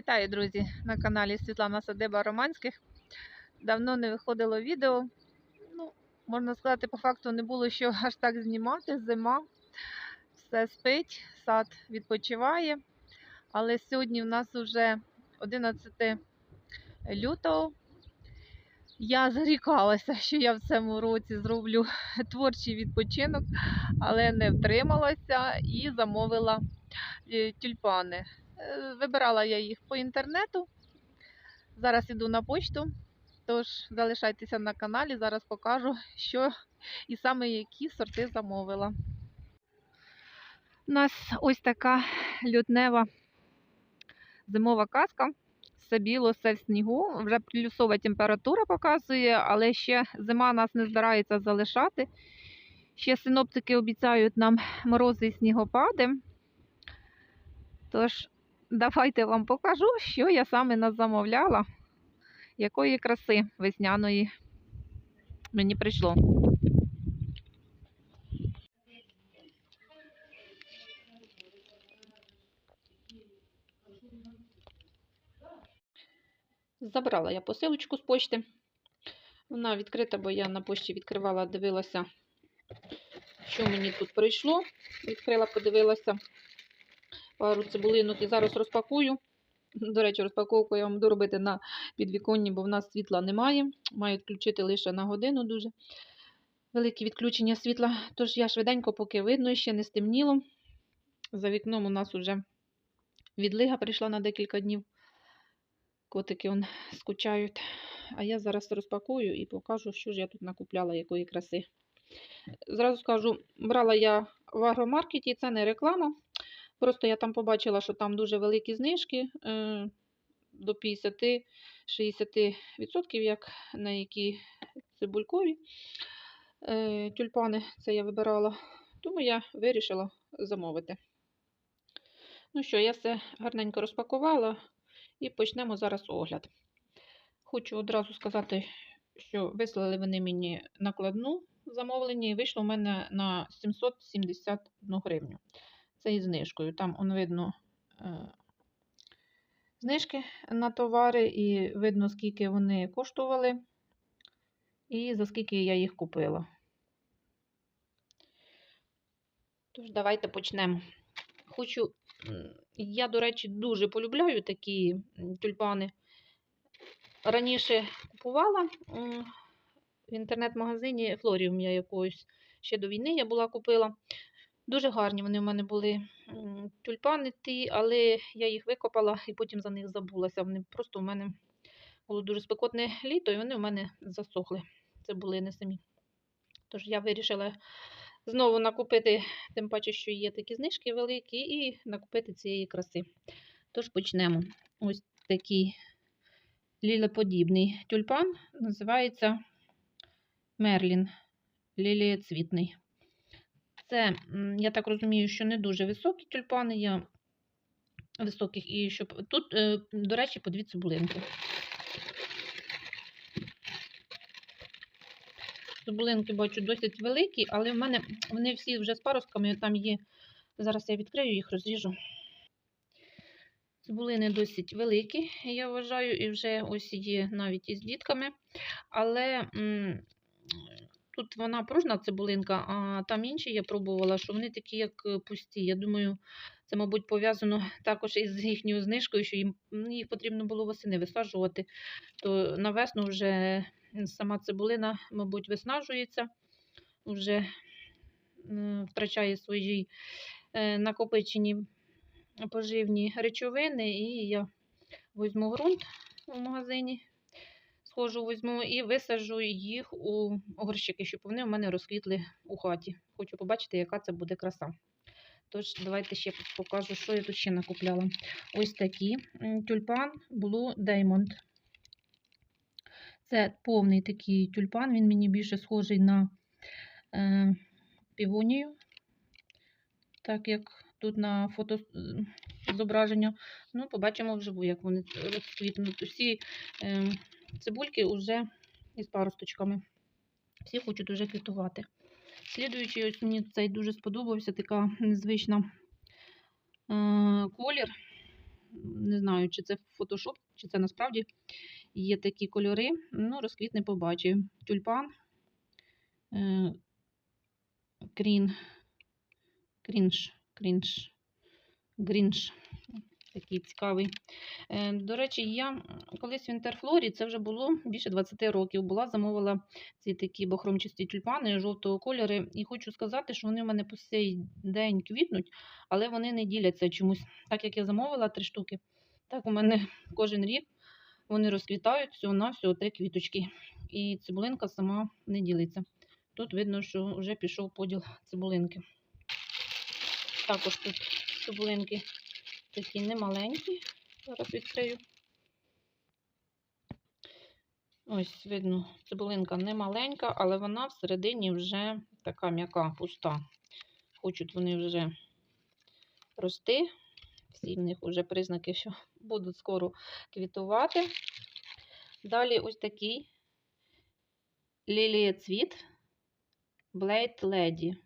Вітаю, друзі, на каналі Світлана Садиба Романських. Давно не виходило відео. Ну, можна сказати, по факту не було що аж так знімати. Зима, все спить, сад відпочиває. Але сьогодні в нас вже 11 лютого. Я зарікалася, що я в цьому році зроблю творчий відпочинок, але не втрималася і замовила е, тюльпани. Е, Вибирала я їх по інтернету. Зараз іду на почту. Тож залишайтеся на каналі, зараз покажу, що і саме які сорти замовила. У нас ось така лютнева зимова казка. Все біло, все в снігу. Вже плюсова температура показує, але ще зима нас не збирається залишати. Ще синоптики обіцяють нам морози і снігопади. Тож, давайте вам покажу, що я саме назамовляла, якої краси весняної мені прийшло. Забрала я посилочку з почти. Вона відкрита, бо я на пошті відкривала, дивилася, що мені тут прийшло. Відкрила, подивилася пару цибулинок і зараз розпакую. До речі, розпаковку я вам буду робити на підвіконні, бо в нас світла немає. Маю відключити лише на годину дуже велике відключення світла. Тож я швиденько, поки видно, ще не стемніло. За вікном у нас вже відлига прийшла на декілька днів. Котики он скучають. А я зараз розпакую і покажу, що ж я тут накупляла, якої краси. Зразу скажу, брала я в агромаркеті, це не реклама. Просто я там побачила, що там дуже великі знижки е, до 50-60%, як на які цибулькові е, тюльпани це я вибирала. Тому я вирішила замовити. Ну що, я все гарненько розпакувала і почнемо зараз огляд. Хочу одразу сказати, що вислали вони мені накладну замовлення і вийшло в мене на 771 гривню. Це із знижкою. Там он видно е, знижки на товари, і видно, скільки вони коштували, і за скільки я їх купила. Тож, давайте почнемо. Хочу, я, до речі, дуже полюбляю такі тюльпани. Раніше купувала в інтернет-магазині Флоріум я якоюсь ще до війни я була купила. Дуже гарні вони в мене були тюльпани ті, але я їх викопала і потім за них забулася. Вони просто в мене було дуже спекотне літо, і вони в мене засохли. Це були не самі. Тож я вирішила знову накупити, тим паче, що є такі знижки великі, і накупити цієї краси. Тож почнемо. Ось такий лілеподібний тюльпан, називається Мерлін лілієцвітний. Це, я так розумію, що не дуже високі тюльпани є високих. І щоб тут, е, до речі, по дві цибулинки. Цибулинки бачу досить великі, але в мене вони всі вже з паростками там є. Зараз я відкрию їх, розріжу. Цибулини досить великі, я вважаю, і вже ось є навіть із дітками. Але тут вона пружна цибулинка, а там інші я пробувала, що вони такі, як е, пусті. Я думаю, це, мабуть, пов'язано також із їхньою знижкою, що їм їх потрібно було восени висаджувати. То на весну вже сама цибулина, мабуть, виснажується, вже втрачає свої е, накопичені поживні речовини, і я візьму ґрунт у магазині, схожу, візьму і висаджу їх у горщики, щоб вони у мене розквітли у хаті. Хочу побачити, яка це буде краса. Тож, давайте ще покажу, що я тут ще накупляла. Ось такі тюльпан Blue Diamond. Це повний такий тюльпан, він мені більше схожий на е, півонію, так як тут на фото е, зображення. Ну, побачимо вживу, як вони розквітнуть. Усі е, цибульки вже із паросточками. Всі хочуть уже квітувати. Слідуючий, ось мені цей дуже сподобався, така незвична е, колір. не знаю, чи це фотошоп, чи це насправді є такі кольори. Ну, розквітне побачив. Тюльпан, е, крін, крінж, крінж, грінж. Такий цікавий. Е, До речі, я колись в Інтерфлорі, це вже було більше 20 років, була, замовила ці такі бахромчасті тюльпани жовтого кольору. І хочу сказати, що вони в мене по сей день квітнуть, але вони не діляться чомусь. Так як я замовила три штуки, так у мене кожен рік вони розквітають всього на всього три квіточки. І цибулинка сама не ділиться. Тут видно, що вже пішов поділ цибулинки. Також тут цибулинки такі немаленькі. Зараз відкрию. Ось, видно, цибулинка не маленька, але вона всередині вже така м'яка, пуста. Хочуть вони вже рости. Всі в них вже признаки, що будуть скоро квітувати. Далі ось такий лілієцвіт Blade Lady.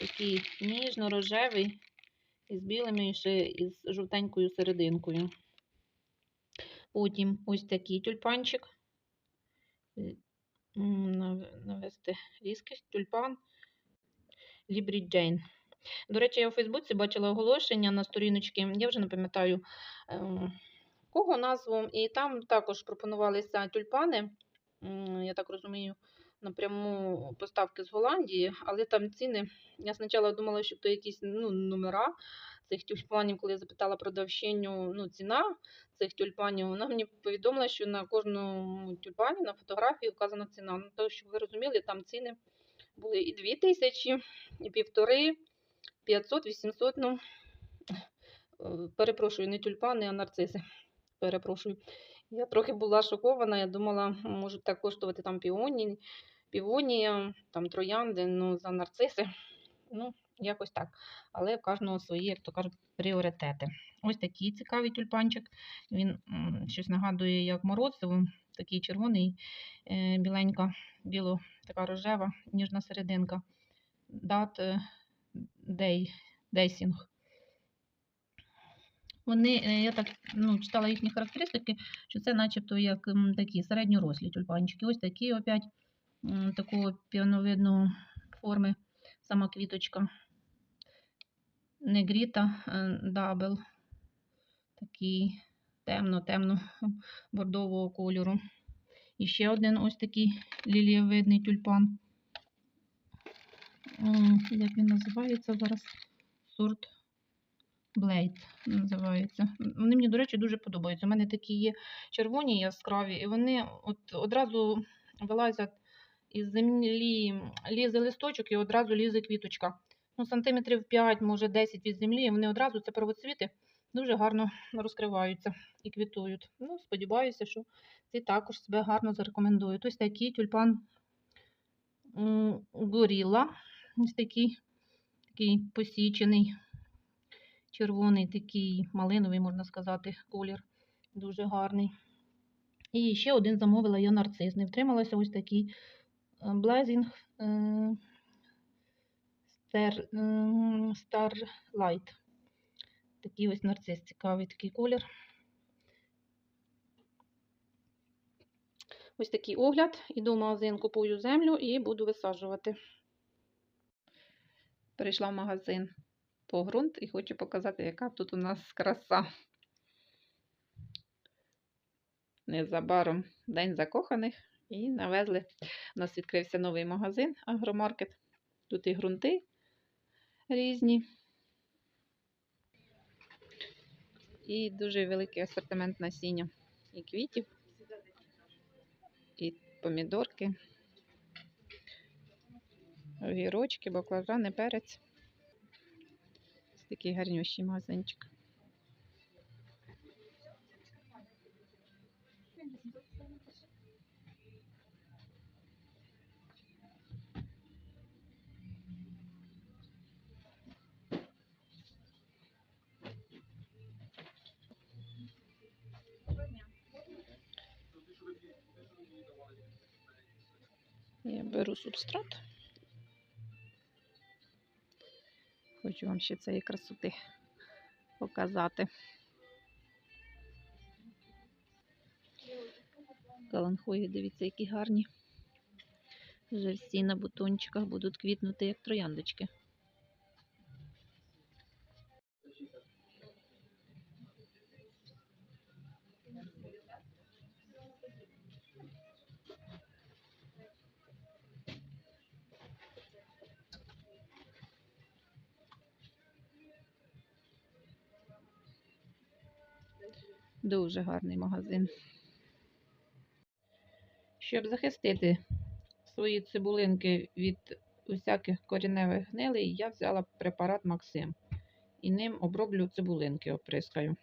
Такий ніжно-рожевий, із білими і ще із жовтенькою серединкою. Потім ось такий тюльпанчик. Е, Навести різкість тюльпан Лібрі Джейн. До речі, я у Фейсбуці бачила оголошення на сторіночці, я вже не пам'ятаю ем, кого назву, і там також пропонувалися тюльпани, я так розумію, напряму поставки з Голландії, але там ціни. Я спочатку думала, що то якісь ну, номера цих тюльпанів, коли я запитала продавщиню, ну, ціна цих тюльпанів, вона мені повідомила, що на кожному тюльпані на фотографії вказана ціна. Ну, то, щоб ви розуміли, там ціни були і 2 тисячі, і півтори, 500, 800, ну, е, перепрошую, не тюльпани, а нарциси. Перепрошую. Я трохи була шокована, я думала, можуть так коштувати там піоні, півонія, там троянди, ну, за нарциси. Ну, якось так. Але в кожного свої, як то кажуть, пріоритети. Ось такий цікавий тюльпанчик. Він щось нагадує, як морозиво, такий червоний, е, біленька, біло, така рожева, ніжна серединка. Дат е, дей, дейсінг. Вони, е, я так ну, читала їхні характеристики, що це начебто як такі середньорослі тюльпанчики. Ось такі опять такого піоновидної форми, сама квіточка. Негріта е, дабл. Такий темно-темно бордового кольору. І ще один ось такий лілієвидний тюльпан. Як він називається зараз? Сорт Blade називається. Вони мені, до речі, дуже подобаються. У мене такі є червоні яскраві, і вони от одразу вилазять із землі, лізе листочок і одразу лізе квіточка. Ну, сантиметрів 5, може 10 від землі, і вони одразу це первоцвіти дуже гарно розкриваються і квітують. Ну, сподіваюся, що ці також себе гарно зарекомендують. Ось такий тюльпан горіла. Ось такий, такий посічений, червоний, такий малиновий, можна сказати, колір. Дуже гарний. І ще один замовила я нарцис. Не втрималася ось такий Blazing е, е, Starlight. Такий ось нарцис цікавий такий колір. Ось такий огляд. Іду в магазин, купую землю і буду висаджувати. Перейшла в магазин по ґрунт і хочу показати, яка тут у нас краса. Незабаром День закоханих і навезли. У нас відкрився новий магазин, агромаркет. Тут і ґрунти різні. І дуже великий асортимент насіння і квітів, і помідорки, огірочки, баклажани, перець. Ось такий гарнющий магазинчик. беру субстрат. Хочу вам ще цієї красоти показати. Каланхої, дивіться, які гарні. Вже всі на бутончиках будуть квітнути, як трояндочки. Дуже гарний магазин. Щоб захистити свої цибулинки від усяких коріневих гнилей, я взяла препарат Максим і ним оброблю цибулинки, оприскаю.